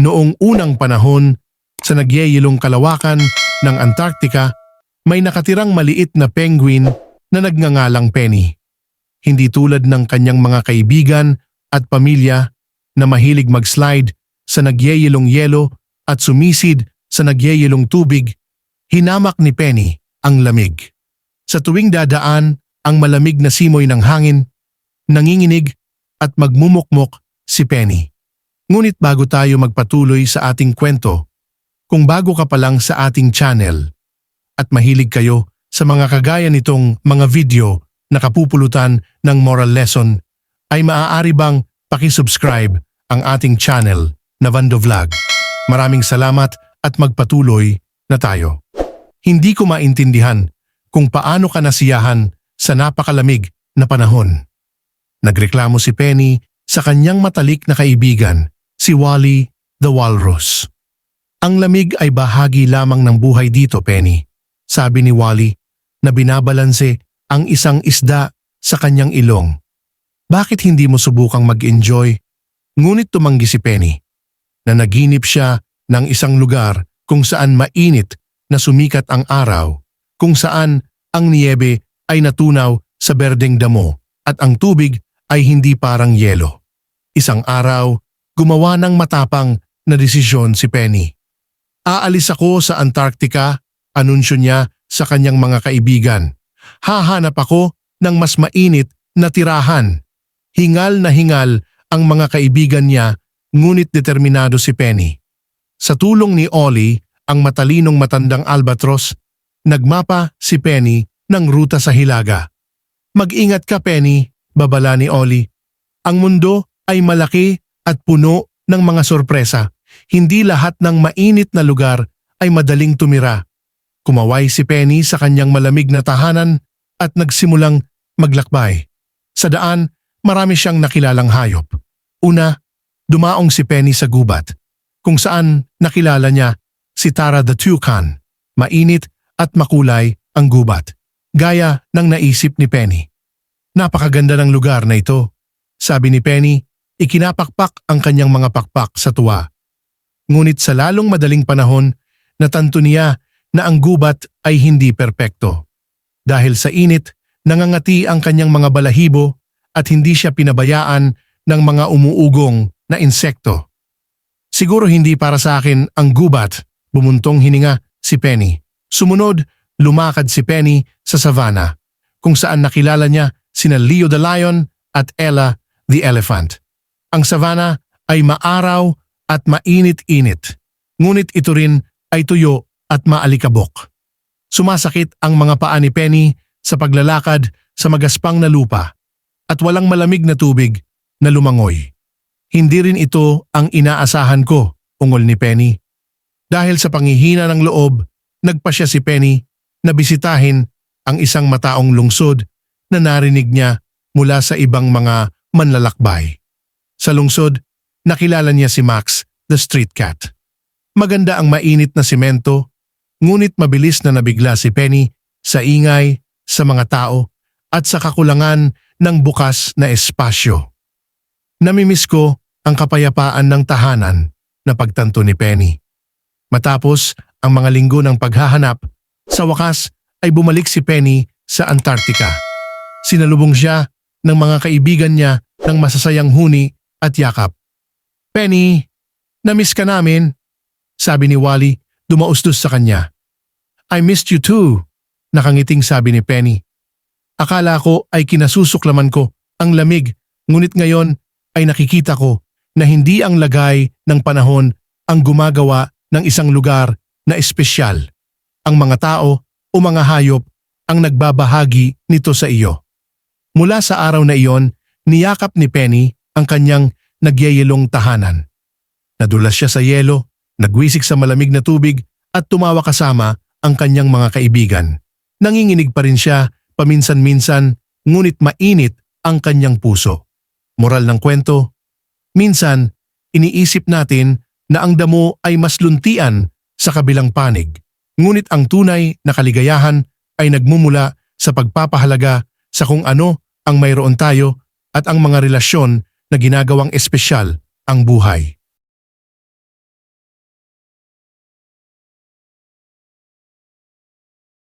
Noong unang panahon, sa nagyeyelong kalawakan ng Antarctica, may nakatirang maliit na penguin na nagngangalang Penny. Hindi tulad ng kanyang mga kaibigan at pamilya na mahilig mag-slide sa nagyeyelong yelo at sumisid sa nagyeyelong tubig, hinamak ni Penny ang lamig. Sa tuwing dadaan ang malamig na simoy ng hangin, nanginginig at magmumukmok si Penny. Ngunit bago tayo magpatuloy sa ating kwento, kung bago ka pa lang sa ating channel at mahilig kayo sa mga kagaya nitong mga video na kapupulutan ng moral lesson, ay maaari bang pakisubscribe ang ating channel na Vando Vlog. Maraming salamat at magpatuloy na tayo. Hindi ko maintindihan kung paano ka nasiyahan sa napakalamig na panahon. Nagreklamo si Penny sa kanyang matalik na kaibigan, si Wally the Walrus. Ang lamig ay bahagi lamang ng buhay dito, Penny. Sabi ni Wally na binabalanse ang isang isda sa kanyang ilong. Bakit hindi mo subukang mag-enjoy? Ngunit tumanggi si Penny na naginip siya ng isang lugar kung saan mainit na sumikat ang araw, kung saan ang niyebe ay natunaw sa berdeng damo at ang tubig ay hindi parang yelo. Isang araw, gumawa ng matapang na desisyon si Penny. Aalis ako sa Antarctica, anunsyo niya sa kanyang mga kaibigan. Hahanap ako ng mas mainit na tirahan. Hingal na hingal ang mga kaibigan niya, ngunit determinado si Penny. Sa tulong ni Ollie, ang matalinong matandang albatros, nagmapa si Penny ng ruta sa Hilaga. Mag-ingat ka Penny, babala ni Ollie. Ang mundo ay malaki at puno ng mga sorpresa. Hindi lahat ng mainit na lugar ay madaling tumira. Kumaway si Penny sa kanyang malamig na tahanan at nagsimulang maglakbay. Sa daan, marami siyang nakilalang hayop. Una, dumaong si Penny sa gubat, kung saan nakilala niya si Tara the Toucan. Mainit at makulay ang gubat, gaya ng naisip ni Penny. Napakaganda ng lugar na ito. Sabi ni Penny, ikinapakpak ang kanyang mga pakpak sa tuwa. Ngunit sa lalong madaling panahon, natanto niya na ang gubat ay hindi perpekto. Dahil sa init, nangangati ang kanyang mga balahibo at hindi siya pinabayaan ng mga umuugong na insekto. Siguro hindi para sa akin ang gubat, bumuntong hininga si Penny. Sumunod, lumakad si Penny sa savannah, kung saan nakilala niya sina Leo the Lion at Ella the Elephant. Ang savannah ay maaraw at mainit-init, ngunit ito rin ay tuyo at maalikabok. Sumasakit ang mga paa ni Penny sa paglalakad sa magaspang na lupa at walang malamig na tubig na lumangoy. Hindi rin ito ang inaasahan ko, ungol ni Penny. Dahil sa panghihina ng loob, nagpa siya si Penny na bisitahin ang isang mataong lungsod na narinig niya mula sa ibang mga manlalakbay. Sa lungsod, nakilala niya si Max, the street cat. Maganda ang mainit na simento, ngunit mabilis na nabigla si Penny sa ingay, sa mga tao, at sa kakulangan ng bukas na espasyo. Namimiss ko ang kapayapaan ng tahanan na pagtanto ni Penny. Matapos ang mga linggo ng paghahanap, sa wakas ay bumalik si Penny sa Antarctica. Sinalubong siya ng mga kaibigan niya ng masasayang huni at yakap. Penny, namiss ka namin, sabi ni Wally dumaustos sa kanya. I missed you too, nakangiting sabi ni Penny. Akala ko ay kinasusuklaman ko ang lamig, ngunit ngayon ay nakikita ko na hindi ang lagay ng panahon ang gumagawa ng isang lugar na espesyal. Ang mga tao o mga hayop ang nagbabahagi nito sa iyo. Mula sa araw na iyon, niyakap ni Penny ang kanyang nagyeyelong tahanan. Nadulas siya sa yelo, nagwisik sa malamig na tubig at tumawa kasama ang kanyang mga kaibigan. Nanginginig pa rin siya paminsan-minsan ngunit mainit ang kanyang puso. Moral ng kwento, minsan iniisip natin na ang damo ay mas luntian sa kabilang panig. Ngunit ang tunay na kaligayahan ay nagmumula sa pagpapahalaga sa kung ano ang mayroon tayo at ang mga relasyon na ginagawang espesyal ang buhay.